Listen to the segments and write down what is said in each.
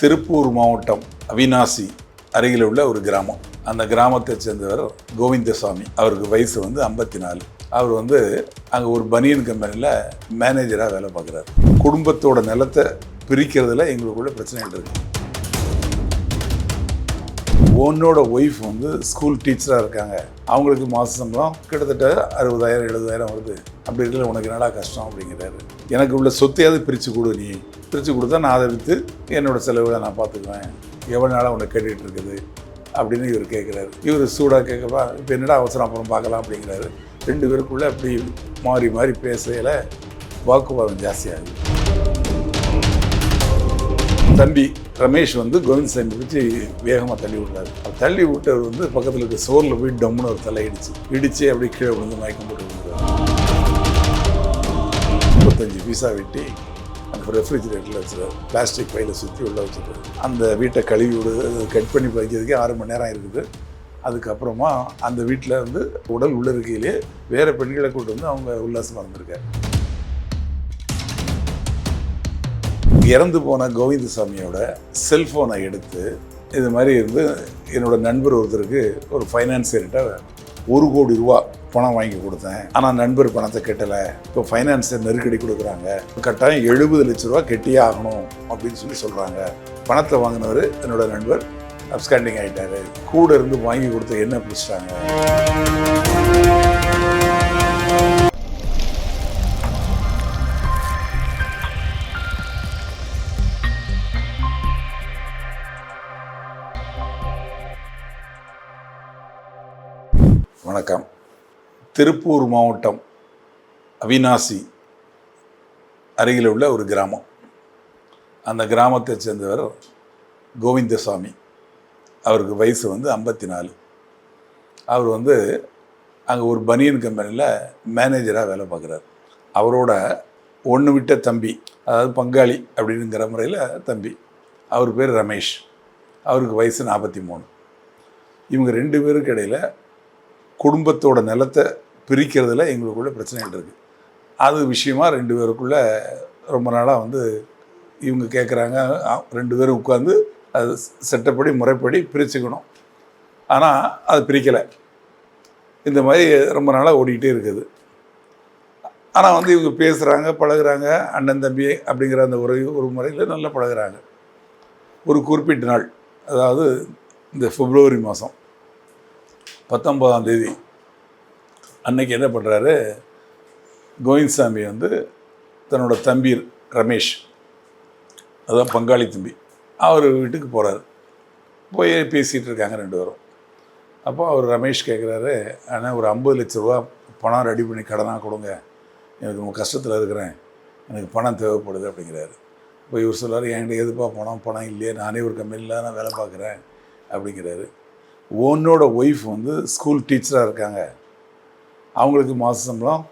திருப்பூர் மாவட்டம் அவினாசி அருகில் உள்ள ஒரு கிராமம். அந்த கிராமத்தை சேர்ந்தவர் கோவிந்தசாமி. அவருக்கு வயசு வந்து ஐம்பத்தி நாலு அவர் வந்து அங்கே ஒரு பனியன் கம்பெனியில் மேனேஜராக வேலை பார்க்குறாரு. குடும்பத்தோட நிலத்தை பிரிக்கிறதுல எங்களுக்குள்ள பிரச்சனைகள் இருக்குது ஒன்னோட ஒய்ஃப் வந்து ஸ்கூல் டீச்சராக இருக்காங்க. அவங்களுக்கு மாத சம்பளம் கிட்டத்தட்ட அறுபதாயிரம் எழுபதாயிரம் வருது. அப்படி இருக்கல உனக்கு என்னடா கஷ்டம் அப்படிங்கிறாரு. எனக்கு உள்ள சொத்தையாவது பிரித்து கொடு நீ. பிரித்து கொடுத்தா நான் அதை விற்று என்னோட செலவுகளை நான் பார்த்துக்குவேன். எவ்வளோ நாளாக உன்னை கேட்டுகிட்டு இருக்குது அப்படின்னு இவர் கேட்குறாரு. இவர் சூடாக கேட்கப்பா இப்போ என்னடா அவசரம் அப்புறம் பார்க்கலாம் அப்படிங்கிறாரு. ரெண்டு பேருக்குள்ளே அப்படி மாறி மாறி பேசையில் வாக்குவாதம் ஜாஸ்தியாகுது தம்பி ரமேஷ் வந்து கோவிந்த் சாமி வச்சு வேகமாக தள்ளி விட்டார். அவர் தள்ளி விட்டவர் வந்து பக்கத்தில் இருக்க சோரில் போய் டம்முன்னு ஒரு தலை இடிச்சு இடிச்சு அப்படியே கீழே விழுந்து மயக்கம் போட்டு விழுந்தார் முப்பத்தஞ்சு பீஸா வெட்டி அந்த ரெஃப்ரிஜிரேட்டரில் வச்சுருவார் பிளாஸ்டிக் பையில் சுற்றி உள்ள வச்சுருவார் அந்த வீட்டை கழுவி விடு கட் பண்ணி வைக்கிறதுக்கே ஆறு மணி நேரம் இருக்குது. அதுக்கப்புறமா அந்த வீட்டில் வந்து உடல் உள்ள இருக்கையிலே வேறு பெண்களை கூட்டு வந்து அவங்க உல்லாசமாக இருந்திருக்காரு. இறந்து போன கோவிந்தசாமியோட செல்ஃபோனை எடுத்து இது மாதிரி இருந்து என்னோடய நண்பர் ஒருத்தருக்கு ஒரு ஃபைனான்சியர்கிட்ட ஒரு கோடி ரூபா பணம் வாங்கி கொடுத்தேன். ஆனால் நண்பர் பணத்தை கட்டலை. இப்போ ஃபைனான்சியர் நெருக்கடி கொடுக்குறாங்க. கட்டாயம் எழுபது லட்ச ரூபா கெட்டியே ஆகணும் அப்படின்னு சொல்லி சொல்கிறாங்க பணத்தை வாங்கினவர் என்னோட நண்பர் அப்ஸ்காண்டிங் ஆகிட்டாரு கூட இருந்து வாங்கி கொடுத்த என்ன பிடிச்சிட்டாங்க திருப்பூர் மாவட்டம் அவினாசி அருகில் உள்ள ஒரு கிராமம். அந்த கிராமத்தை சேர்ந்தவர் கோவிந்தசாமி. அவருக்கு வயசு வந்து ஐம்பத்தி நாலு அவர் வந்து அங்கே ஒரு பனியன் கம்பெனியில் மேனேஜராக வேலை பார்க்குறாரு. அவரோட ஒன்று விட்ட தம்பி அதாவது பங்காளி அப்படிங்கிற முறையில் தம்பி. அவர் பேர் ரமேஷ். அவருக்கு வயசு நாற்பத்தி மூணு இவங்க ரெண்டு பேருக்கு இடையில் குடும்பத்தோட நிலத்தை பிரிக்கிறதுல எங்களுக்குள்ள பிரச்சனைகள் இருக்குது அது விஷயமா ரெண்டு பேருக்குள்ள ரொம்ப நாளாக வந்து இவங்க கேட்குறாங்க ரெண்டு பேரும் உட்காந்து அது சட்டப்படி முறைப்படி பிரிச்சுக்கணும். ஆனால் அது பிரிக்கலை. இந்த மாதிரி ரொம்ப நாளாக ஓடிக்கிட்டே இருக்குது. ஆனால் வந்து இவங்க பேசுகிறாங்க பழகுறாங்க. அண்ணன் தம்பி அப்படிங்கிற அந்த ஒரு ஒரு முறையில் நல்லா பழகுறாங்க. ஒரு குறிப்பிட்ட நாள் அதாவது இந்த பிப்ரவரி மாதம் பத்தொன்பதாம் தேதி அன்னைக்கு என்ன பண்ணுறாரு கோவிந்த்சாமி வந்து தன்னோட தம்பி ரமேஷ் அதான் பங்காளி தம்பி அவர் வீட்டுக்கு போகிறாரு போய் பேசிகிட்டு இருக்காங்க ரெண்டு பேரும். அப்போ அவர் ரமேஷ் கேட்குறாரு ஆனால் ஒரு ஐம்பது லட்ச ரூபா பணம் ரெடி பண்ணி கடனாக கொடுங்க. எனக்கு ரொம்ப கஷ்டத்தில் இருக்கிறேன். எனக்கு பணம் தேவைப்படுது அப்படிங்கிறாரு. இப்போ இவர் சொல்றாரு என்கிட்ட எதுப்பா பணம்? பணம் இல்லையே. நானே ஒரு கம்பெனியில் நான் வேலை பார்க்குறேன் அப்படிங்கிறாரு. ஓனோட ஒய்ஃப் வந்து ஸ்கூல் டீச்சராக இருக்காங்க. அவங்களுக்கு மாத சம்பளம்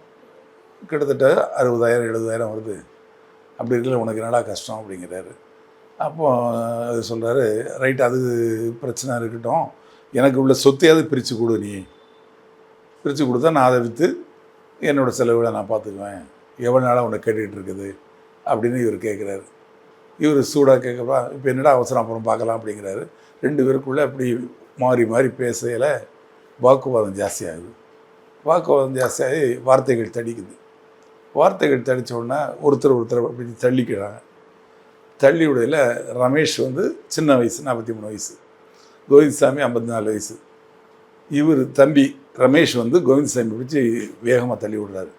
கிட்டத்தட்ட அறுபதாயிரம் எழுபதாயிரம் வருது. அப்படி இருக்கல உனக்கு என்னடா கஷ்டம் அப்படிங்கிறாரு. அப்போ அது சொல்கிறாரு ரைட் அது பிரச்சனை இருக்கட்டும். எனக்கு உள்ள சொத்தையாவது பிரித்து கொடு நீ. பிரித்து கொடுத்தா நான் அதை விற்று என்னோடய செலவில் நான் பார்த்துக்குவேன். எவ்வளோ நாளாக உன்னை கேட்டுக்கிட்டு இருக்குது? அப்படின்னு இவர் கேட்குறாரு இவர் சூடாக கேட்கப்பா இப்போ என்னடா அவசரம் அப்புறம் பார்க்கலாம் அப்படிங்கிறாரு. ரெண்டு பேருக்குள்ளே அப்படி மாறி மாறி பேசையில் வாக்குவாதம் ஜாஸ்தியாகுது வாக்குவாதம் ஜாஸ்தியாகி வார்த்தைகள் தடிக்குது. வார்த்தைகள் தடித்த உடனே ஒருத்தர் ஒருத்தர் அப்படி தள்ளிக்கிறாங்க. தள்ளி விடையில் ரமேஷ் வந்து சின்ன வயசு நாற்பத்தி மூணு வயசு. கோவிந்தசாமி ஐம்பத்தி நாலு வயசு. இவர் தம்பி ரமேஷ் வந்து கோவிந்தசாமி பிடிச்சி வேகமாக தள்ளி விடுறாரு.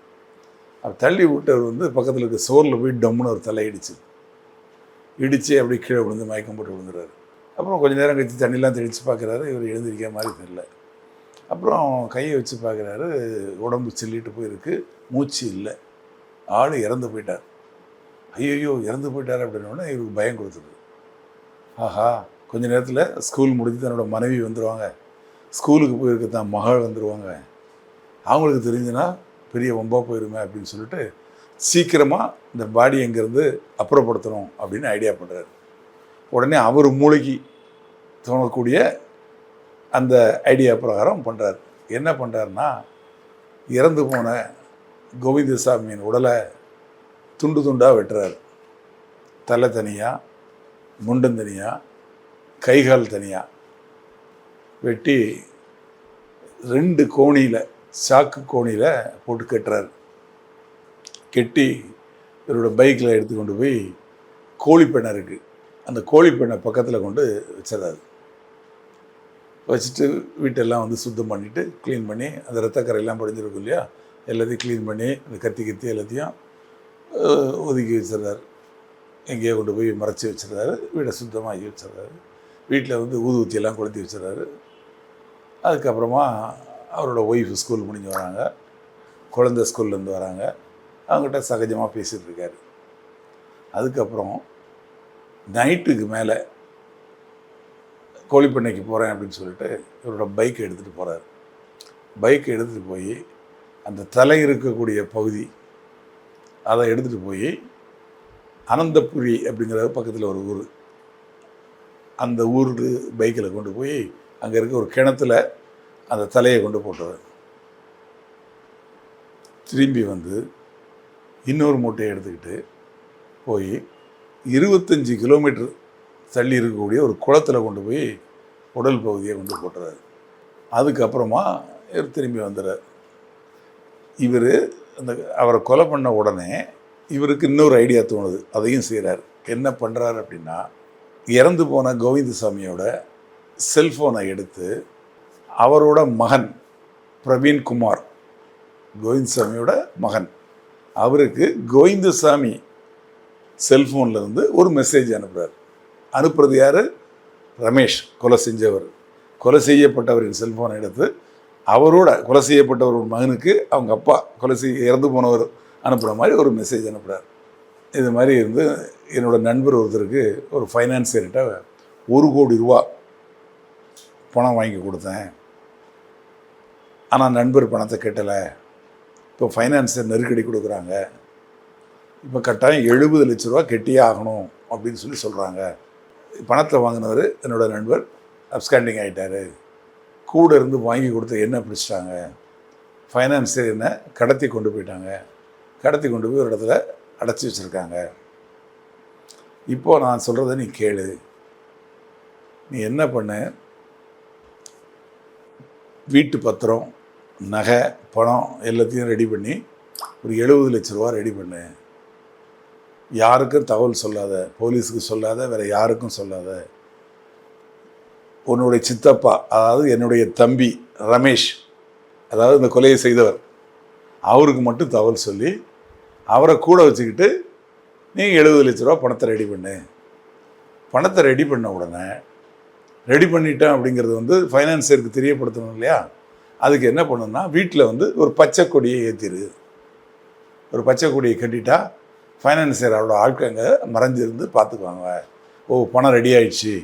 அப்போ தள்ளி விட்டவர் வந்து பக்கத்தில் இருக்க சோரில் போய் டம்முன்னு ஒரு தலை இடிச்சு இடித்து அப்படியே கீழே விழுந்து மயக்கம் போட்டு விழுந்துறாரு. அப்புறம் கொஞ்சம் நேரம் கழித்து தண்ணிலாம் தெளித்து பார்க்குறாரு இவர் எழுந்திருக்கிற மாதிரி தெரியல. அப்புறம் கையை வச்சு பார்க்குறாரு உடம்பு சில்லிட்டு போயிருக்கு மூச்சு இல்லை. ஆள் இறந்து போயிட்டார். ஐயோ இறந்து போயிட்டார் அப்படின்னோடனே இவருக்கு பயம் கொடுத்துருது ஆஹா கொஞ்ச நேரத்தில் ஸ்கூல் முடிஞ்சு தன்னோட மனைவி வந்துடுவாங்க ஸ்கூலுக்கு போயிருக்க தான் மகள் வந்துடுவாங்க அவங்களுக்கு தெரிஞ்சுன்னா பெரிய வம்பா போயிருமே அப்படின்னு சொல்லிட்டு சீக்கிரமாக இந்த பாடி எங்கேருந்து அப்புறப்படுத்தணும் அப்படின்னு ஐடியா பண்ணுறாரு உடனே அவர் மூளைக்கு தோணக்கூடிய அந்த ஐடியா பிரகாரம் பண்ணுறார் என்ன பண்ணுறாருன்னா இறந்து போன கோவிந்தசாமியின் உடலை துண்டு துண்டாக வெட்டுறார். தலை தனியாக முண்டம் தனியாக கைகால் தனியாக வெட்டி ரெண்டு கோணியில் சாக்கு கோணியில் போட்டு கட்டுறாரு. கெட்டி இவரோட பைக்கில் எடுத்து கொண்டு போய் கோழிப்பெண்ணை இருக்குது அந்த கோழிப்பெண்ணை பக்கத்தில் கொண்டு வச்சிடாது வச்சுட்டு வீட்டெல்லாம் வந்து சுத்தம் பண்ணிவிட்டு க்ளீன் பண்ணி அந்த ரத்தக்கரையெல்லாம் படிஞ்சிருக்கும் இல்லையா? எல்லாத்தையும் க்ளீன் பண்ணி அந்த கத்தி கத்தி எல்லாத்தையும் ஒதுக்கி வச்சிடுறாரு. எங்கேயோ கொண்டு போய் மறைச்சி வச்சிடுறாரு. வீடை சுத்தமாகி வச்சிடுறாரு. வீட்டில் வந்து ஊதுவத்தியெல்லாம் கொளுத்தி வச்சிடுறாரு. அதுக்கப்புறமா அவரோட ஒய்ஃப் ஸ்கூல் முடிஞ்சு வராங்க. குழந்த ஸ்கூல்லேருந்து வராங்க. அவங்ககிட்ட சகஜமாக பேசிகிட்டு இருக்காரு. அதுக்கப்புறம் நைட்டுக்கு மேலே கோழிப்பண்ணைக்கு போகிறேன் அப்படின்னு சொல்லிட்டு இவரோட பைக்கை எடுத்துகிட்டு போகிறார் பைக்கை எடுத்துகிட்டு போய் அந்த தலை இருக்கக்கூடிய பகுதி அதை எடுத்துகிட்டு போய் அனந்தபுரி அப்படிங்கிற பக்கத்தில் ஒரு ஊர். அந்த ஊருக்கு பைக்கில் கொண்டு போய் அங்கே இருக்க ஒரு கிணத்துல அந்த தலையை கொண்டு போட்டுறார். திரும்பி வந்து இன்னொரு மூட்டையை எடுத்துக்கிட்டு போய் இருபத்தஞ்சி கிலோமீட்டர் தள்ளி இருக்கக்கூடிய ஒரு குளத்தில் கொண்டு போய் உடல் பகுதியை கொண்டு போட்டுறாரு. அதுக்கப்புறமா இவர் திரும்பி வந்துடுறார் இவர் அந்த அவரை கொலை பண்ண உடனே இவருக்கு இன்னொரு ஐடியா தோணுது. அதையும் செய்கிறார் என்ன பண்ணுறாரு அப்படின்னா இறந்து போன கோவிந்தசாமியோட செல்ஃபோனை எடுத்து அவரோட மகன் பிரவீன் குமார் கோவிந்தசாமியோட மகன் அவருக்கு கோவிந்தசாமி செல்ஃபோன்லேருந்து ஒரு மெசேஜ் அனுப்புகிறார் அனுப்புறது யார்? ரமேஷ். கொலை செஞ்சவர். கொலை செய்யப்பட்டவரின் செல்ஃபோனை எடுத்து அவரோட கொலை செய்யப்பட்டவர் மகனுக்கு அவங்க அப்பா கொலை செய்ய இறந்து போனவர் அனுப்புகிற மாதிரி ஒரு மெசேஜ் அனுப்புகிறார் இது மாதிரி இருந்து என்னோட நண்பர் ஒருத்தருக்கு ஒரு ஃபைனான்சியர்கிட்ட ஒரு கோடி ரூபா பணம் வாங்கி கொடுத்தேன். ஆனால் நண்பர் பணத்தை கட்டலை. இப்போ ஃபைனான்ஸர் நெருக்கடி கொடுக்குறாங்க. இப்போ கட்டாயம் எழுபது லட்ச ரூபா கெட்டியே ஆகணும் அப்படின்னு சொல்லி சொல்கிறாங்க பணத்தில் வாங்கினவர் என்னோட நண்பர். அப்ஸ்காண்டிங் ஆகிட்டார் கூட இருந்து வாங்கி கொடுத்து என்ன பிடிச்சிட்டாங்க? ஃபைனான்சியர் என்ன? கடத்தி கொண்டு போயிட்டாங்க. கடத்தி கொண்டு போய் ஒரு இடத்துல அடைச்சி வச்சுருக்காங்க. இப்போது நான் சொல்கிறத நீ கேளு. நீ என்ன பண்ண? வீட்டு பத்திரம் நகை பணம் எல்லாத்தையும் ரெடி பண்ணி ஒரு எழுபது லட்ச ரூபா ரெடி பண்ணு. யாருக்கும் தகவல் சொல்லாத போலீஸுக்கு சொல்லாத வேறு யாருக்கும் சொல்லாத. உன்னுடைய சித்தப்பா அதாவது என்னுடைய தம்பி ரமேஷ் அதாவது இந்த கொலையை செய்தவர் அவருக்கு மட்டும் தகவல் சொல்லி அவரை கூட வச்சுக்கிட்டு நீங்கள் எழுபது லட்ச ரூபா பணத்தை ரெடி பண்ணு. பணத்தை ரெடி பண்ண உடனே ரெடி பண்ணிட்டேன் அப்படிங்கிறது வந்து ஃபைனான்சியருக்கு தெரியப்படுத்தணும் இல்லையா? அதுக்கு என்ன பண்ணணும்னா வீட்டில் வந்து ஒரு பச்சை கொடியை ஏற்றிரு ஒரு பச்சை கொடியை கட்டிட்டா ஃபைனான்சியர் அவரோட ஆட்கங்க மறைஞ்சிருந்து பார்த்துக்குவாங்க. ஓ பணம் ரெடி ஆயிடுச்சு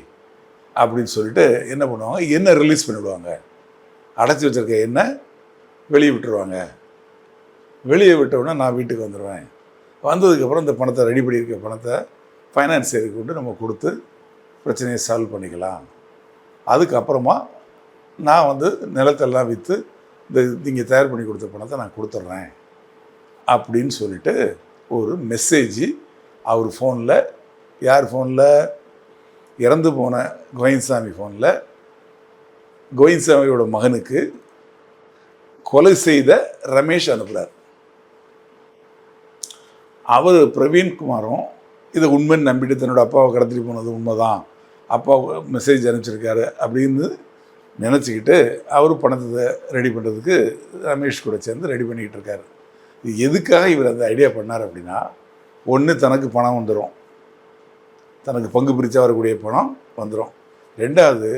அப்படின்னு சொல்லிட்டு என்ன பண்ணுவாங்க? எண்ணெய் ரிலீஸ் பண்ணிவிடுவாங்க. அடைச்சி வச்சிருக்க எண்ணெய் வெளியே விட்டுருவாங்க. வெளியே விட்டவுடனே நான் வீட்டுக்கு வந்துடுவேன் வந்ததுக்கப்புறம் இந்த பணத்தை ரெடி பண்ணியிருக்க பணத்தை ஃபைனான்சியருக்கு கொண்டு நம்ம கொடுத்து பிரச்சனையை சால்வ் பண்ணிக்கலாம். அதுக்கப்புறமா நான் வந்து நிலத்தெல்லாம் விற்று இந்த நீங்கள் தயார் பண்ணி கொடுத்த பணத்தை நான் கொடுத்துட்றேன் அப்படின்னு சொல்லிட்டு ஒரு மெசேஜ் அவர் ஃபோனில் யார் ஃபோனில் இறந்து போன கோவிந்தசாமி ஃபோனில் கோவிந்தசாமியோட மகனுக்கு கொலை செய்த ரமேஷ் அனுப்புகிறார் அவர் பிரவீன்குமாரும் இதை உண்மைன்னு நம்பிட்டு தன்னோட அப்பாவை கடத்திட்டு போனது உண்மைதான். அப்பா மெசேஜ் அனுப்பிச்சிருக்காரு அப்படின்னு நினச்சிக்கிட்டு அவர் பணத்தை ரெடி பண்ணுறதுக்கு ரமேஷ் கூட சேர்ந்து ரெடி பண்ணிக்கிட்டு இருக்காரு. இது எதுக்காக இவர் அந்த ஐடியா பண்ணார் அப்படின்னா ஒன்று தனக்கு பணம் வந்துடும் தனக்கு பங்கு பிரித்தா வரக்கூடிய பணம் வந்துடும் ரெண்டாவது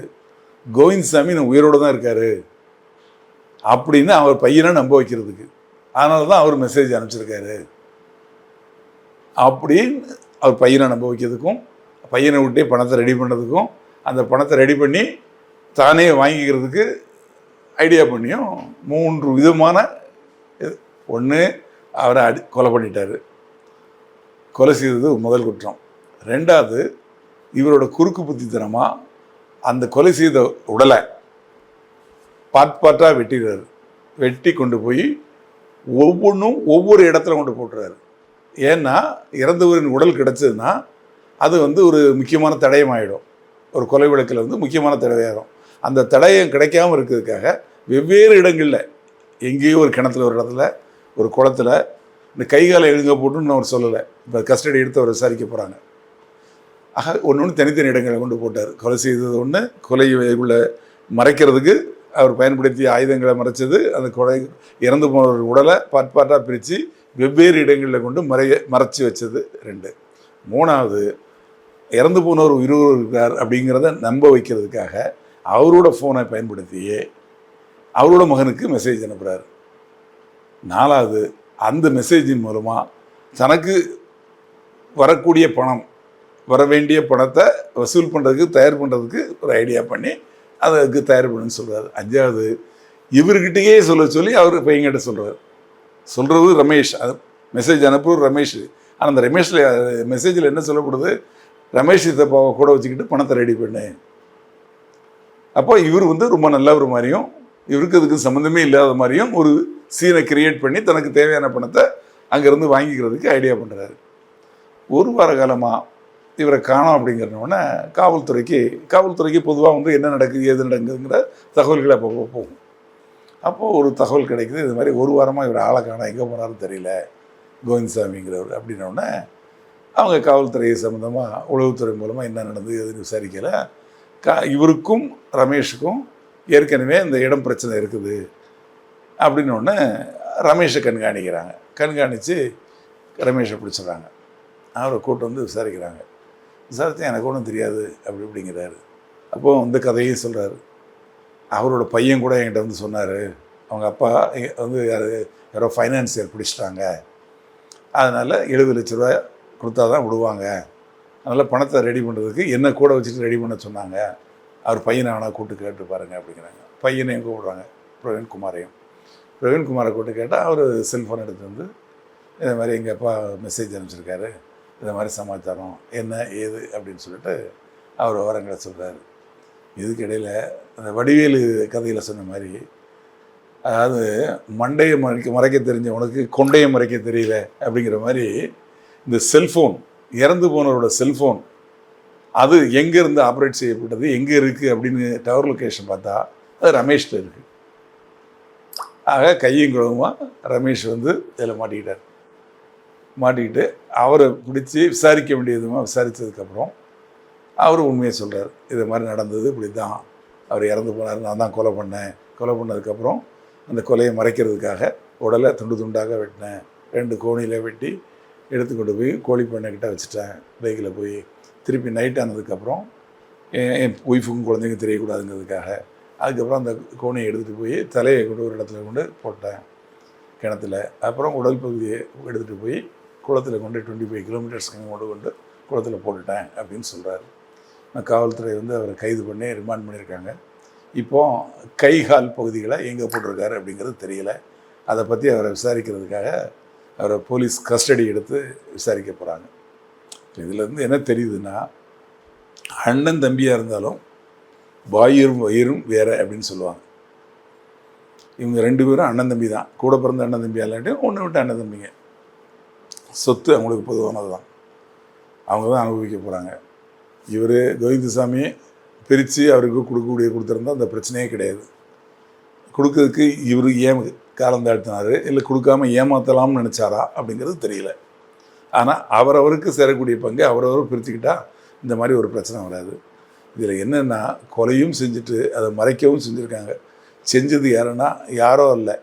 கோவிந்த்சாமி இன்னும் உயிரோடு தான் இருக்கார் அப்படின்னு அவர் பையனை நம்ப வைக்கிறதுக்கு. அதனால தான் அவர் மெசேஜ் அனுப்பிச்சிருக்காரு. அப்படின்னு அவர் பையனை நம்ப வைக்கிறதுக்கும் பையனை விட்டே பணத்தை ரெடி பண்ணுறதுக்கும் அந்த பணத்தை ரெடி பண்ணி தானே வாங்கிக்கிறதுக்கு ஐடியா பண்ணியும் மூன்று விதமான ஒன்று அவரை அடி கொலை பண்ணிட்டார். கொலை செய்தது முதல் குற்றம். ரெண்டாவது இவரோட குறுக்கு புத்தித்தனமாக அந்த கொலை செய்த உடலை பார்ட் பார்ட்டாக வெட்டிடுறாரு. வெட்டி கொண்டு போய் ஒவ்வொன்றும் ஒவ்வொரு இடத்துல கொண்டு போட்டுறாரு. ஏன்னா இறந்தவரின் உடல் கிடச்சதுன்னா அது வந்து ஒரு முக்கியமான தடயமாயிடும். ஒரு கொலை வழக்கில் வந்து முக்கியமான தடவையாகும் அந்த தடயம் கிடைக்காம இருக்கிறதுக்காக வெவ்வேறு இடங்களில் எங்கேயோ ஒரு கிணத்துல ஒரு இடத்துல ஒரு குளத்துல இந்த கைகாலை எழுங்க போட்டுன்னு அவர் சொல்லலை. இப்போ கஸ்டடி எடுத்து அவர் விசாரிக்க போகிறாங்க ஆக ஒன்று ஒன்று தனித்தனி இடங்களை கொண்டு போட்டார். கொலை செய்தது ஒன்று கொலை உள்ள மறைக்கிறதுக்கு அவர் பயன்படுத்திய ஆயுதங்களை மறைச்சது அந்த கொலை இறந்து போனவர் உடலை பாட் பாட்டாக பிரித்து வெவ்வேறு இடங்களில் கொண்டு மறைய மறைச்சி வச்சது ரெண்டு. மூணாவது இறந்து போனவர் உயிரோடு இருக்கார் அப்படிங்கிறத நம்ப வைக்கிறதுக்காக அவரோட ஃபோனை பயன்படுத்தியே அவரோட மகனுக்கு மெசேஜ் அனுப்புகிறார் நாலாவது அந்த மெசேஜின் மூலமாக தனக்கு வரக்கூடிய பணம் வர வேண்டிய பணத்தை வசூல் பண்ணுறதுக்கு தயார் பண்ணுறதுக்கு ஒரு ஐடியா பண்ணி அதுக்கு தயார் பண்ணுன்னு சொல்கிறார் அஞ்சாவது இவர்கிட்டயே சொல்ல சொல்லி அவர் பையன்கிட்ட சொல்கிறார் சொல்கிறது ரமேஷ் அது மெசேஜ் அனுப்புறது ரமேஷ். ஆனால் அந்த ரமேஷில் மெசேஜில் என்ன சொல்லப்படுது? ரமேஷ் சித்தப்பாவை கூட வச்சுக்கிட்டு பணத்தை ரெடி பண்ணு. அப்போ இவர் வந்து ரொம்ப நல்லவர் மாதிரியும் இவருக்கு அதுக்கு சம்மந்தமே இல்லாத மாதிரியும் ஒரு சீனை கிரியேட் பண்ணி தனக்கு தேவையான பணத்தை அங்கேருந்து வாங்கிக்கிறதுக்கு ஐடியா பண்ணுறாரு ஒரு வார காலமாக இவரை காணோம் அப்படிங்கிறனோடனே காவல்துறைக்கு காவல்துறைக்கு பொதுவாக வந்து என்ன நடக்குது ஏது நடக்குதுங்கிற தகவல்களை அப்போ போகும். அப்போது ஒரு தகவல் கிடைக்குது இது மாதிரி ஒரு வாரமாக இவர் ஆளை காணோம் எங்கே போனாலும் தெரியல கோவிந்தசாமிங்கிறவர் அப்படின்னோடனே அவங்க காவல்துறை சம்மந்தமாக உளவுத்துறை மூலமாக என்ன நடந்தது எதுன்னு விசாரிக்கலை. கா இவருக்கும் ரமேஷுக்கும் ஏற்கனவே இந்த இடம் பிரச்சனை இருக்குது அப்படின்னோடனே ரமேஷை கண்காணிக்கிறாங்க. கண்காணித்து ரமேஷை பிடிச்சிடுறாங்க. அவரை கூட்டு வந்து விசாரிக்கிறாங்க. விசாரித்து எனக்கு ஒன்றும் தெரியாது அப்படி இப்படிங்கிறாரு. அப்போது வந்து கதையும் சொல்கிறாரு அவரோட பையன் கூட என்கிட்ட வந்து சொன்னார். அவங்க அப்பா எ- வந்து யார் யாரோ ஃபைனான்சியர் பிடிச்சிட்டாங்க. அதனால் எழுபது லட்ச ரூபா கொடுத்தா தான் விடுவாங்க. அதனால் பணத்தை ரெடி பண்ணுறதுக்கு என்ன கூட வச்சுட்டு ரெடி பண்ண சொன்னாங்க. அவர் பையனை ஆனால் கூப்பிட்டு கேட்டு பாருங்க அப்படிங்கிறாங்க. பையனையும் கூப்பிடுறாங்க. பிரவீன் குமாரையும் பிரவீன் குமாரை கூப்பிட்டு கேட்டால் அவர் செல்ஃபோன் எடுத்து வந்து இந்த மாதிரி எங்கள் அப்பா மெசேஜ் அனுப்பிச்சிருக்காரு. இந்த மாதிரி சமாச்சாரம் என்ன ஏது? அப்படின்னு சொல்லிட்டு அவர் விவரங்களை சொல்கிறாரு இதுக்கிடையில் அந்த வடிவேலு கதையில் சொன்ன மாதிரி அதாவது மண்டையை மறைக்க மறைக்க தெரிஞ்ச உனக்கு கொண்டையை மறைக்க தெரியல அப்படிங்கிற மாதிரி இந்த செல்ஃபோன் இறந்து போனவரோட செல்ஃபோன் அது எங்கேருந்து ஆப்ரேட் செய்யப்பட்டது எங்கே இருக்குது அப்படின்னு டவர் லொக்கேஷன் பார்த்தா அது ரமேஷ்ல இருக்குது ஆக கையும் குழவுமா ரமேஷ் வந்து இதில் மாட்டிக்கிட்டார். மாட்டிக்கிட்டு அவரை பிடிச்சி விசாரிக்க வேண்டியதுமா விசாரித்ததுக்கப்புறம் அவர் உண்மையை சொல்கிறார் இது மாதிரி நடந்தது இப்படி தான் அவர் இறந்து போனார் நான் தான் கொலை பண்ணேன். கொலை பண்ணதுக்கப்புறம் அந்த கொலையை மறைக்கிறதுக்காக உடலை துண்டு துண்டாக வெட்டினேன். ரெண்டு கோணியில் வெட்டி எடுத்து கொண்டு போய் கோழி பண்ணைக்கிட்ட வச்சுட்டேன். பைக்கில் போய் திருப்பி நைட் ஆனதுக்கப்புறம் என் என் ஒய்ஃபுக்கும் குழந்தைங்க தெரியக்கூடாதுங்கிறதுக்காக அதுக்கப்புறம் அந்த கோணியை எடுத்துகிட்டு போய் தலையை கொண்டு ஒரு இடத்துல கொண்டு போட்டேன். கிணத்துல. அப்புறம் உடல் பகுதியை எடுத்துகிட்டு போய் குளத்தில் கொண்டு டுவெண்ட்டி ஃபைவ் கிலோமீட்டர்ஸ் கொண்டு கொண்டு குளத்தில் போட்டுட்டேன் அப்படின்னு சொல்கிறாரு நான் காவல்துறை வந்து அவரை கைது பண்ணி ரிமாண்ட் பண்ணியிருக்காங்க. இப்போ கை கால் பகுதிகளை எங்கே போட்டிருக்காரு அப்படிங்கிறது தெரியல. அதை பற்றி அவரை விசாரிக்கிறதுக்காக அவரை போலீஸ் கஸ்டடி எடுத்து விசாரிக்க போகிறாங்க இதுலேருந்து என்ன தெரியுதுன்னா அண்ணன் தம்பியாக இருந்தாலும் வாயிரும் வயிறும் வேற அப்படின்னு சொல்லுவாங்க. இவங்க ரெண்டு பேரும் அண்ணன் தம்பி தான். கூட பிறந்த அண்ணன் தம்பி இல்லாட்டியும் ஒன்று விட்டு அண்ணன் தம்பிங்க. சொத்து அவங்களுக்கு பொதுவானது தான். அவங்க தான் அனுபவிக்க போகிறாங்க இவர் கோவிந்தசாமி பிரித்து அவருக்கு கொடுக்கக்கூடிய கொடுத்துருந்தா அந்த பிரச்சனையே கிடையாது. கொடுக்கறதுக்கு இவர் ஏன் காலம் தாழ்த்தினார்? இல்லை கொடுக்காம ஏமாற்றலாம்னு நினச்சாரா? அப்படிங்கிறது தெரியல. ஆனால் அவரவருக்கு சேரக்கூடிய பங்கு அவரவர் பிரிச்சுக்கிட்டா இந்த மாதிரி ஒரு பிரச்சனை வராது. இதில் என்னென்னா கொலையும் செஞ்சுட்டு அதை மறைக்கவும் செஞ்சுருக்காங்க. செஞ்சது யாருன்னா யாரோ இல்லை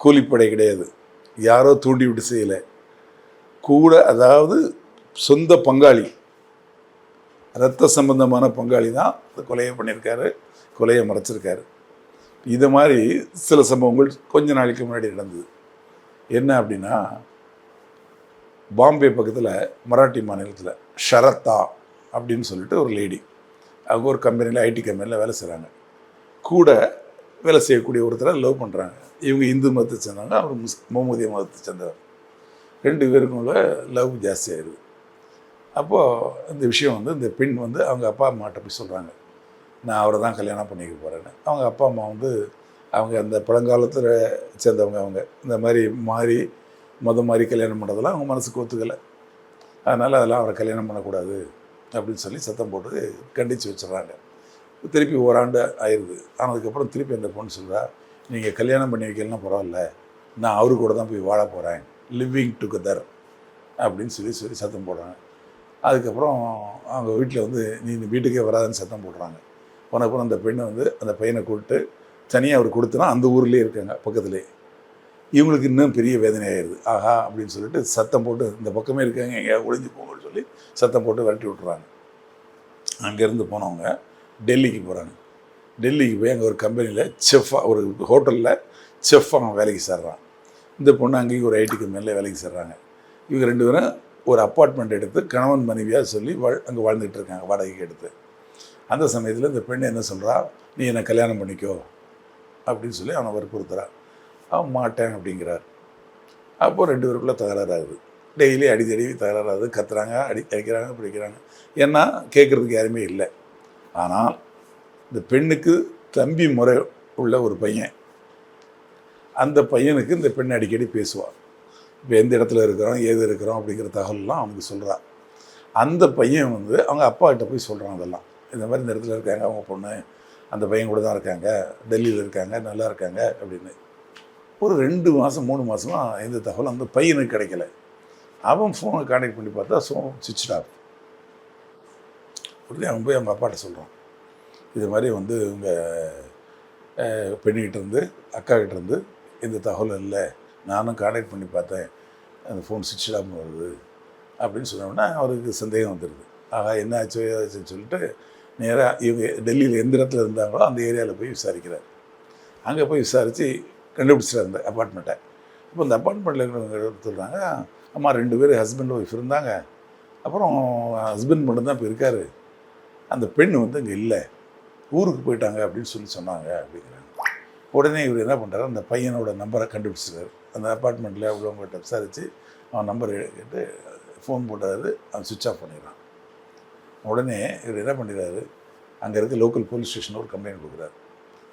கூலிப்படை கிடையாது. யாரோ தூண்டி விட்டு செய்யலை. கூட அதாவது சொந்த பங்காளி இரத்த சம்பந்தமான பங்காளி தான் இந்த கொலையை பண்ணியிருக்காரு கொலையை மறைச்சிருக்காரு. இது மாதிரி சில சம்பவங்கள் கொஞ்ச நாளைக்கு முன்னாடி நடந்தது. என்ன அப்படின்னா பாம்பே பக்கத்தில் மராட்டி மாநிலத்தில் ஷரத்தா அப்படின்னு சொல்லிட்டு ஒரு லேடி அவங்க ஒரு கம்பெனியில் ஐடி கம்பெனியில் வேலை செய்கிறாங்க கூட வேலை செய்யக்கூடிய ஒருத்தரை லவ் பண்ணுறாங்க இவங்க இந்து மதத்தை சேர்ந்தவங்க அவர் முஸ் முகமதிய மதத்தை சேர்ந்தவர். ரெண்டு பேருக்குள்ள உள்ள லவ் ஜாஸ்தியாயிருது அப்போது இந்த விஷயம் வந்து இந்த பெண் வந்து அவங்க அப்பா அம்மாட்ட போய் சொல்கிறாங்க நான் அவரை தான் கல்யாணம் பண்ணிக்க போகிறேன்னு அவங்க அப்பா அம்மா வந்து அவங்க அந்த பழங்காலத்தில் சேர்ந்தவங்க அவங்க. இந்த மாதிரி மாறி மொதல் மாதிரி கல்யாணம் பண்ணுறதெல்லாம் அவங்க மனசுக்கு ஒத்துக்கலை. அதனால் அதெல்லாம் அவரை கல்யாணம் பண்ணக்கூடாது அப்படின்னு சொல்லி சத்தம் போட்டு கண்டித்து வச்சிடுறாங்க. திருப்பி ஓராண்டு ஆயிடுது ஆனதுக்கப்புறம் திருப்பி அந்த பொண்ணு சொல்கிறா நீங்கள் கல்யாணம் பண்ணி வைக்கலன்னா பரவாயில்ல. நான் அவரு கூட தான் போய் வாழ போகிறேன் லிவிங் டுகெதர் அப்படின்னு சொல்லி சொல்லி சத்தம் போடுறாங்க. அதுக்கப்புறம் அவங்க வீட்டில் வந்து நீ இந்த வீட்டுக்கே வராதுன்னு சத்தம் போடுறாங்க. போனப்புறம் அந்த பெண்ணை வந்து அந்த பையனை கூப்பிட்டு தனியாக அவர் கொடுத்துனா அந்த ஊர்லேயே இருக்காங்க பக்கத்துலேயே இவங்களுக்கு இன்னும் பெரிய வேதனையாயிருது ஆயிடுது ஆஹா அப்படின்னு சொல்லிட்டு சத்தம் போட்டு இந்த பக்கமே இருக்காங்க எங்கேயாவது ஒளிஞ்சு போங்கன்னு சொல்லி சத்தம் போட்டு விரட்டி விட்டுறாங்க. அங்கேருந்து போனவங்க டெல்லிக்கு போகிறாங்க டெல்லிக்கு போய் அங்கே ஒரு கம்பெனியில் செஃப்பாக ஒரு ஹோட்டலில் செஃப்பாக வேலைக்கு சேர்றான். இந்த பொண்ணு அங்கேயும் ஒரு ஐடி கம்பெனியில் வேலைக்கு சேர்றாங்க. இவங்க ரெண்டு பேரும் ஒரு அப்பார்ட்மெண்ட் எடுத்து கணவன் மனைவியாக சொல்லி வாழ் அங்கே வாழ்ந்துட்டு இருக்காங்க வாடகைக்கு எடுத்து. அந்த சமயத்தில் இந்த பெண் என்ன சொல்கிறா நீ என்னை கல்யாணம் பண்ணிக்கோ அப்படின்னு சொல்லி அவனை வற்புறுத்துகிறான் அவன் மாட்டேன் அப்படிங்கிறார். அப்போ ரெண்டு பேருக்குள்ளே தகராறாகுது. டெய்லி அடித்தடி தகராறு கத்துறாங்க அடி அடிக்கிறாங்க பிடிக்கிறாங்க. ஏன்னா கேட்குறதுக்கு யாருமே இல்லை. ஆனால் இந்த பெண்ணுக்கு தம்பி முறை உள்ள ஒரு பையன். அந்த பையனுக்கு இந்த பெண் அடிக்கடி பேசுவாள் இப்போ எந்த இடத்துல இருக்கிறோம் ஏது இருக்கிறோம் அப்படிங்கிற தகவல்லாம் அவனுக்கு சொல்கிறான் அந்த பையன் வந்து அவங்க அப்பா கிட்ட போய் சொல்கிறான் அதெல்லாம். இந்த மாதிரி இந்த இடத்துல இருக்காங்க அவங்க பொண்ணு. அந்த பையன் கூட தான் இருக்காங்க. டெல்லியில் இருக்காங்க நல்லா இருக்காங்க அப்படின்னு. ஒரு ரெண்டு மாதம் மூணு மாதமாக எந்த தகவலும் அந்த பையனுக்கு கிடைக்கல. அவன் ஃபோனை கான்டெக்ட் பண்ணி பார்த்தா சோ சுவிட்ச் ஆஃப் உடனே அவன் போய் அவங்க அப்பாட்ட சொல்கிறான் இது மாதிரி வந்து உங்கள் பெண்ணுக்கிட்டேருந்து இருந்து இருந்து எந்த தகவலும் இல்லை. நானும் கான்டாக்ட் பண்ணி பார்த்தேன். அந்த ஃபோன் சுவிட்ச் ஆஃப் வருது. அப்படின்னு சொன்னோன்னா அவருக்கு சந்தேகம் வந்துடுது ஆகா என்ன ஆச்சு? ஏதாச்சுன்னு சொல்லிட்டு நேராக இவங்க டெல்லியில் எந்த இடத்துல இருந்தாங்களோ அந்த ஏரியாவில் போய் விசாரிக்கிறார். அங்கே போய் விசாரித்து கண்டுபிடிச்சிட்டார் அந்த அப்பார்ட்மெண்ட்டை இப்போ அந்த அப்பார்ட்மெண்ட்டில் இருக்கிறவங்க சொல்கிறாங்க அம்மா ரெண்டு பேர் ஹஸ்பண்ட் ஒய்ஃப் இருந்தாங்க. அப்புறம் ஹஸ்பண்ட் மட்டும்தான் இப்போ இருக்கார். அந்த பெண் வந்து இங்கே இல்லை. ஊருக்கு போயிட்டாங்க அப்படின்னு சொல்லி சொன்னாங்க அப்படிங்கிறாங்க. உடனே இவர் என்ன பண்ணுறாரு அந்த பையனோட நம்பரை கண்டுபிடிச்சிருக்காரு அந்த அப்பார்ட்மெண்ட்டில் உள்ளவங்ககிட்ட விசாரித்து அவன் நம்பர் கேட்டு ஃபோன் போட்டாரு. அவன் சுவிட்ச் ஆஃப் பண்ணிடுறான். உடனே இவர் என்ன பண்ணிடுறாரு? அங்கே இருக்க லோக்கல் போலீஸ் ஸ்டேஷனில் ஒரு கம்ப்ளைண்ட் கொடுக்குறாரு.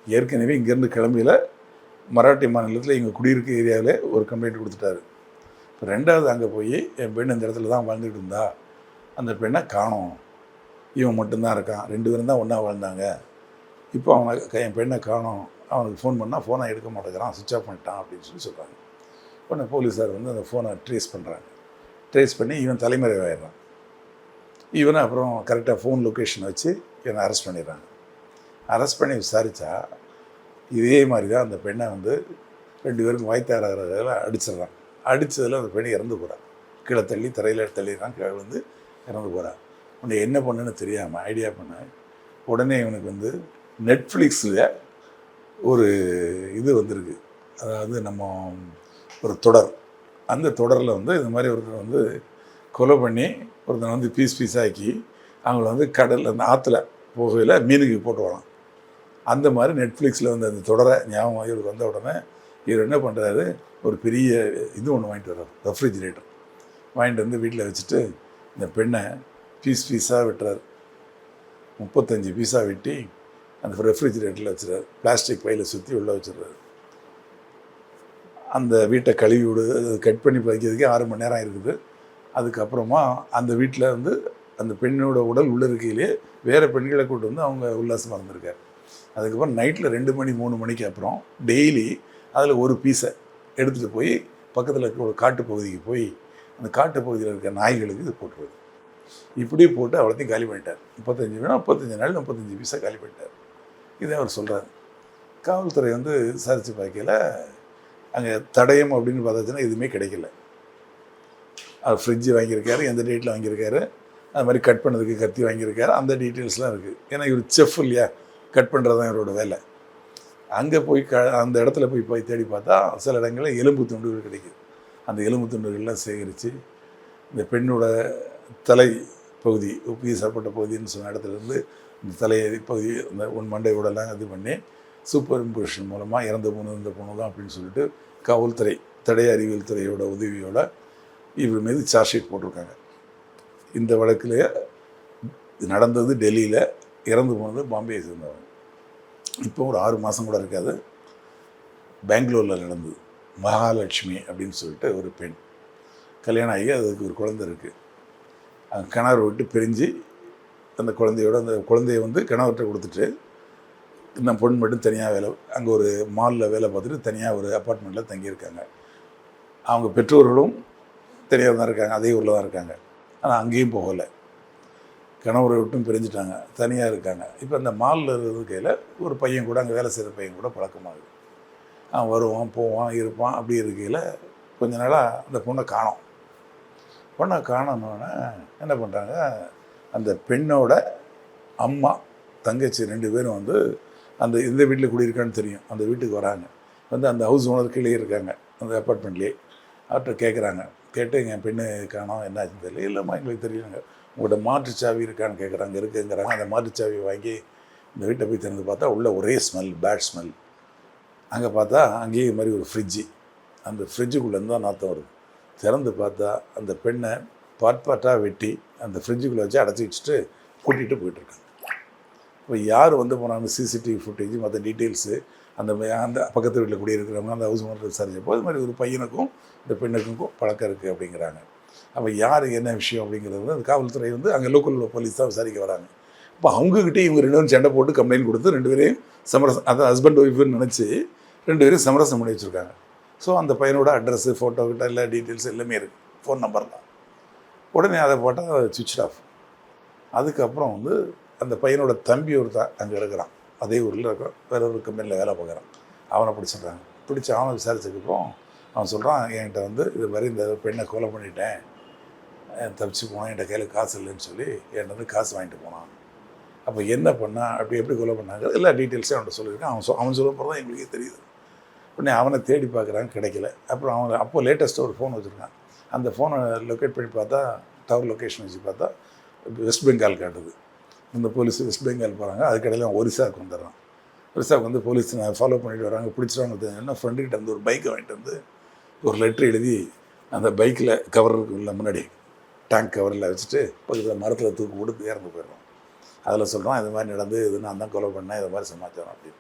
ஏற்கனவே இங்கேருந்து கிளம்பியில். மராட்டி மாநிலத்தில் எங்கள் குடியிருக்க ஏரியாவில் ஒரு கம்ப்ளைண்ட் கொடுத்துட்டாரு. இப்போ ரெண்டாவது அங்கே போய் என் பெண் இந்த இடத்துல தான் வாழ்ந்துட்டு இருந்தா. அந்த பெண்ணை காணோம். இவன் மட்டும்தான் இருக்கான். ரெண்டு பேரும் தான் ஒன்றா வாழ்ந்தாங்க. இப்போ அவனை க- என் பெண்ணை காணோம். அவனுக்கு ஃபோன் பண்ணால் ஃபோனை எடுக்க மாட்டேங்கிறான். சுவிச் ஆஃப் பண்ணிட்டான் அப்படின்னு சொல்லி சொல்கிறாங்க உடனே போலீஸார் வந்து அந்த ஃபோனை ட்ரேஸ் பண்ணுறாங்க ட்ரேஸ் பண்ணி இவன் தலைமறைவாயிடுறான். இவனை அப்புறம் கரெக்டாக ஃபோன் லொக்கேஷன் வச்சு இவனை அரெஸ்ட் பண்ணிடுறாங்க. அரெஸ்ட் பண்ணி விசாரித்தா இதே மாதிரி தான் அந்த பெண்ணை வந்து ரெண்டு பேருக்கும் வாய்த்தாரதில் அடிச்சிடுறான். அடித்ததில் அந்த பெண் இறந்து போகிறான் கீழே தள்ளி தரையில் தள்ளிடுறான் கீழே வந்து இறந்து போகிறான் உன்னை என்ன பண்ணுன்னு தெரியாமல் ஐடியா பண்ண உடனே இவனுக்கு வந்து நெட்ஃப்ளிக்ஸில் ஒரு இது வந்திருக்கு. அதாவது நம்ம ஒரு தொடர். அந்த தொடரில் வந்து இந்த மாதிரி ஒருத்தர் வந்து கொலை பண்ணி ஒருத்தனை வந்து பீஸ் பீஸாக்கி அவங்கள வந்து கடலில் அந்த ஆற்றுல போகையில் மீனுக்கு போட்டு வரான். அந்த மாதிரி நெட்ஃப்ளிக்ஸில் வந்து அந்த தொடரை ஞாபகம் இவருக்கு வந்த உடனே இவர் என்ன பண்ணுறாரு ஒரு பெரிய இது ஒன்று வாங்கிட்டு வர்றாரு ரெஃப்ரிஜிரேட்டர் வாங்கிட்டு வந்து வீட்டில் வச்சுட்டு இந்த பெண்ணை பீஸ் பீஸாக வெட்டுறாரு. முப்பத்தஞ்சு பீஸாக வெட்டி அந்த ரெஃப்ரிஜிரேட்டரில் வச்சுறாரு. பிளாஸ்டிக் பையில் சுற்றி உள்ளே வச்சிடுறாரு அந்த வீட்டை கழுவி விடு கட் பண்ணி வைக்கிறதுக்கே ஆறு மணி நேரம் இருக்குது அதுக்கப்புறமா அந்த வீட்டில் வந்து அந்த பெண்ணோட உடல் உள்ள இருக்கையிலே வேறு பெண்களை கூட்டு வந்து அவங்க உல்லாசமாக இருந்திருக்காரு. அதுக்கப்புறம் நைட்டில் ரெண்டு மணி மூணு மணிக்கு அப்புறம் டெய்லி அதில் ஒரு பீஸை எடுத்துகிட்டு போய் பக்கத்தில் இருக்க ஒரு காட்டு பகுதிக்கு போய் அந்த காட்டு பகுதியில் இருக்க நாய்களுக்கு இது போட்டுருவது. இப்படி போட்டு அவ்வளோத்தையும் காலி பண்ணிட்டார். முப்பத்தஞ்சு வேணும் முப்பத்தஞ்சு நாள் முப்பத்தஞ்சு பீஸை காலி பண்ணிட்டார். இதை அவர் சொல்கிறார் காவல்துறை வந்து விசாரித்து பார்க்கல அங்கே தடயம் அப்படின்னு பார்த்தாச்சுன்னா எதுவுமே கிடைக்கல. அவர் ஃப்ரிட்ஜு வாங்கியிருக்காரு எந்த டேட்டில் வாங்கியிருக்காரு அது மாதிரி கட் பண்ணதுக்கு கத்தி வாங்கியிருக்காரு அந்த டீட்டெயில்ஸ்லாம் இருக்குது ஏன்னா இவர் செஃப் இல்லையா? கட் பண்ணுறது தான் இவரோட வேலை. அங்கே போய் க அந்த இடத்துல போய் போய் தேடி பார்த்தா சில இடங்களில் எலும்பு துண்டுகள் கிடைக்குது. அந்த எலும்பு துண்டுகள்லாம் சேகரித்து இந்த பெண்ணோட தலை பகுதி உப்பு சாப்பிட்ட பகுதின்னு சொன்ன இடத்துலேருந்து இந்த தலையை பகுதி அந்த உன் மண்டை உடலாம் இது பண்ணி சூப்பர் இம்போஷன் மூலமாக இறந்த பொண்ணு இந்த பொண்ணு தான் அப்படின்னு சொல்லிட்டு காவல்துறை தடை அறிவியல் துறையோட உதவியோட இவர் மீது சார்ஜ் ஷீட் போட்டிருக்காங்க. இந்த வழக்கில் நடந்தது டெல்லியில் இறந்து போனது பாம்பேயை சேர்ந்தவங்க. இப்போ ஒரு ஆறு மாதம் கூட இருக்காது. பெங்களூரில் நடந்தது. மகாலட்சுமி அப்படின்னு சொல்லிட்டு ஒரு பெண். கல்யாணம் ஆகி அதுக்கு ஒரு குழந்தை இருக்குது அந்த கணவர் விட்டு பிரிஞ்சு அந்த குழந்தையோட அந்த குழந்தைய வந்து கணவர்கிட்ட கொடுத்துட்டு இந்த பொண்ணு மட்டும் தனியாக வேலை அங்கே ஒரு மாலில் வேலை பார்த்துட்டு தனியாக ஒரு அப்பார்ட்மெண்ட்டில் தங்கியிருக்காங்க. அவங்க பெற்றோர்களும் தனியாக தான் இருக்காங்க அதே ஊரில் தான் இருக்காங்க. ஆனால் அங்கேயும் போகலை. கணவரை விட்டும் பிரிஞ்சுட்டாங்க தனியாக இருக்காங்க. இப்போ அந்த மாலில் இருக்கையில் ஒரு பையன் கூட அங்கே வேலை செய்கிற பையன் கூட பழக்கமாகுது. அவன் வருவான் போவான் இருப்பான். அப்படி இருக்கையில் கொஞ்ச நாளாக அந்த பொண்ணை காணோம். பொண்ணை காணோன்னொன்னே என்ன பண்ணுறாங்க அந்த பெண்ணோட அம்மா தங்கச்சி ரெண்டு பேரும் வந்து அந்த இந்த வீட்டில் குடியிருக்கான்னு தெரியும். அந்த வீட்டுக்கு வராங்க. வந்து அந்த ஹவுஸ் ஓனர் கீழே இருக்காங்க அந்த அப்பார்ட்மெண்ட்லேயே அவர்கிட்ட கேட்குறாங்க கேட்டு எங்கள் பெண்ணு காணோம் என்னாச்சுன்னு தெரியல. இல்லைம்மா எங்களுக்கு தெரியலங்க. உங்கள்கிட்ட மாற்றுச்சாவி இருக்கான்னு கேட்குறாங்க இருக்குங்கிறாங்க அந்த மாற்றுச்சாவி வாங்கி இந்த வீட்டை போய் திறந்து பார்த்தா உள்ளே ஒரே ஸ்மெல் பேட் ஸ்மெல் அங்கே பார்த்தா அங்கேயே இது மாதிரி ஒரு ஃப்ரிட்ஜு அந்த ஃப்ரிட்ஜுக்குள்ளேருந்து தான் நாற்றம் வருது திறந்து பார்த்தா அந்த பெண்ணை பாட் பாட்டாக வெட்டி அந்த ஃப்ரிட்ஜுக்குள்ளே வச்சு அடைச்சி வச்சுட்டு கூட்டிகிட்டு போயிட்டுருக்காங்க இப்போ யார் வந்து போனாங்க சிசிடிவி ஃபுட்டேஜ் மற்ற டீட்டெயில்ஸு அந்த அந்த பக்கத்து வீட்டில் குடியிருக்கிறவங்க அந்த ஹவுஸ் ஓனர் விசாரிச்சப்போ இது மாதிரி ஒரு பையனுக்கும் இந்த பெண்ணுக்கும் பழக்கம் இருக்குது அப்படிங்கிறாங்க அப்போ யார் என்ன விஷயம் அப்படிங்கிறது வந்து அந்த காவல்துறை வந்து அங்கே லோக்கல் போலீஸ் தான் விசாரிக்க வராங்க. இப்போ அவங்கக்கிட்டே இவங்க ரெண்டு பேரும் சண்டை போட்டு கம்ப்ளைண்ட் கொடுத்து ரெண்டு பேரையும் சமரசம் அதான் ஹஸ்பண்ட் ஒய்ஃப்னு நினச்சி ரெண்டு பேரும் சமரசம் பண்ணி வச்சுருக்காங்க. ஸோ அந்த பையனோட அட்ரஸ்ஸு ஃபோட்டோ கிட்ட எல்லா டீட்டெயில்ஸ் எல்லாமே இருக்குது ஃபோன் நம்பர் தான். உடனே அதை போட்டால் சுவிட்ச் ஆஃப் அதுக்கப்புறம் வந்து அந்த பையனோட தம்பி ஒருத்தன் அங்கே இருக்கிறான். அதே ஊரில் இருக்கிறான் வேற ஒரு கம்பெனியில் வேலை பார்க்குறான். அவனை பிடிச்சிடுறாங்க பிடிச்சி அவனை விசாரிச்சதுக்கப்புறம் அவன் சொல்கிறான் என்கிட்ட வந்து இது மாதிரி இந்த பெண்ணை கொலை பண்ணிட்டேன். தப்பிச்சு போனான் என்கிட்ட கையில் காசு இல்லைன்னு சொல்லி என்கிட்ட வந்து காசு வாங்கிட்டு போனான். அப்போ என்ன பண்ணா அப்படி எப்படி கொலை பண்ணாங்க எல்லா டீட்டெயில்ஸும் அவன்கிட்ட சொல்லியிருக்கேன். அவன் சொ அவன் சொல்ல போகிறதா எங்களுக்கே தெரியுது. உடனே அவனை தேடி பார்க்குறாங்க கிடைக்கல. அப்புறம் அவன் அப்போ லேட்டஸ்ட்டாக ஒரு ஃபோன் வச்சுருக்கான். அந்த ஃபோனை லொக்கேட் பண்ணி பார்த்தா டவர் லொக்கேஷன் வச்சு பார்த்தா வெஸ்ட் பெங்கால் காட்டுது. இந்த போலீஸ் வெஸ்ட் பெங்கால் போகிறாங்க அதுக்கடையில் அவன் ஒரிசாவுக்கு வந்துடுறான். ஒரிசாவுக்கு வந்து போலீஸ் ஃபாலோ பண்ணிட்டு வராங்க. பிடிச்சிருவாங்க என்ன ஃப்ரெண்டுக்கிட்ட வந்து ஒரு பைக்கை வாங்கிட்டு வந்து ஒரு லெட்ரு எழுதி அந்த பைக்கில் கவர் இருக்குல்ல முன்னாடி. டேங்க் கவரில் வச்சுட்டு பக்கத்தில் மரத்தில் தூக்கு கொடுத்து இறந்து போயிடுறோம். அதில் சொல்கிறான் இது மாதிரி நடந்து இது நான் தான் கொலை பண்ணேன் இது மாதிரி சமாச்சாரம் அப்படின்னு.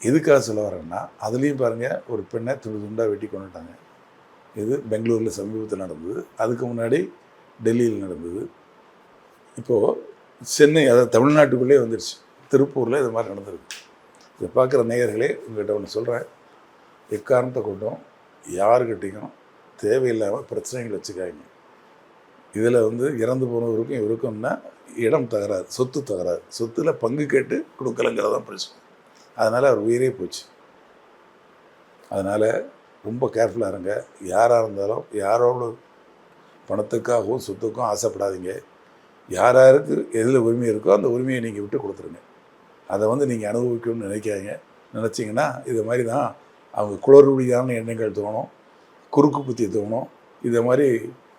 எதுக்காக சொல்ல வரேன்னா அதுலேயும் பாருங்கள் ஒரு பெண்ணை துண்டு துண்டாக வெட்டி கொண்டுட்டாங்க இது பெங்களூரில் சமீபத்தில் நடந்தது. அதுக்கு முன்னாடி டெல்லியில் நடந்தது. இப்போது சென்னை அதாவது தமிழ்நாட்டுக்குள்ளே வந்துடுச்சு திருப்பூரில் இது மாதிரி நடந்திருக்கு. இதை பார்க்குற நேயர்களே உங்கள்கிட்ட ஒன்று சொல்கிறேன் எக்காரணத்தை கொண்டும் யாருக்கிட்டையும் தேவையில்லாமல் பிரச்சனைகள் வச்சுக்காங்க இதில் வந்து இறந்து போனவருக்கும் இவருக்கும்னா இடம் தகராறு சொத்து தகராறு. சொத்தில் பங்கு கேட்டு கொடுக்கலங்கிறதான் பிரச்சனை. அதனால் அவர் உயிரே போச்சு. அதனால் ரொம்ப கேர்ஃபுல்லாக இருங்க. யாராக இருந்தாலும் யாரோட பணத்துக்காகவும் சொத்துக்கும் ஆசைப்படாதீங்க. யார் யாருக்கு எதில் உரிமை இருக்கோ அந்த உரிமையை நீங்கள் விட்டு கொடுத்துருங்க. அதை வந்து நீங்கள் அனுபவிக்கணும்னு நினைக்காதீங்க. நினச்சிங்கன்னா இது மாதிரி தான் அவங்க குளறுபடியான எண்ணங்கள் தோணும் குறுக்கு புத்தி தோணும். இதை மாதிரி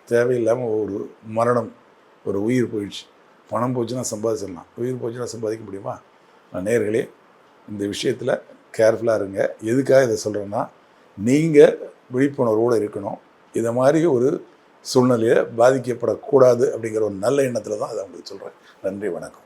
தேவையில்லாமல் ஒரு மரணம் ஒரு உயிர் போயிடுச்சு. பணம் போச்சுன்னா சம்பாதிச்சிடலாம். உயிர் போச்சுன்னா சம்பாதிக்க முடியுமா? நான் நேர்களே இந்த விஷயத்தில் கேர்ஃபுல்லாக இருங்க. எதுக்காக இதை சொல்கிறேன்னா நீங்கள் விழிப்புணர்வோடு இருக்கணும். இதை மாதிரி ஒரு சூழ்நிலையை பாதிக்கப்படக்கூடாது அப்படிங்கிற ஒரு நல்ல எண்ணத்தில் தான் அதை உங்களுக்கு சொல்கிறேன் நன்றி வணக்கம்.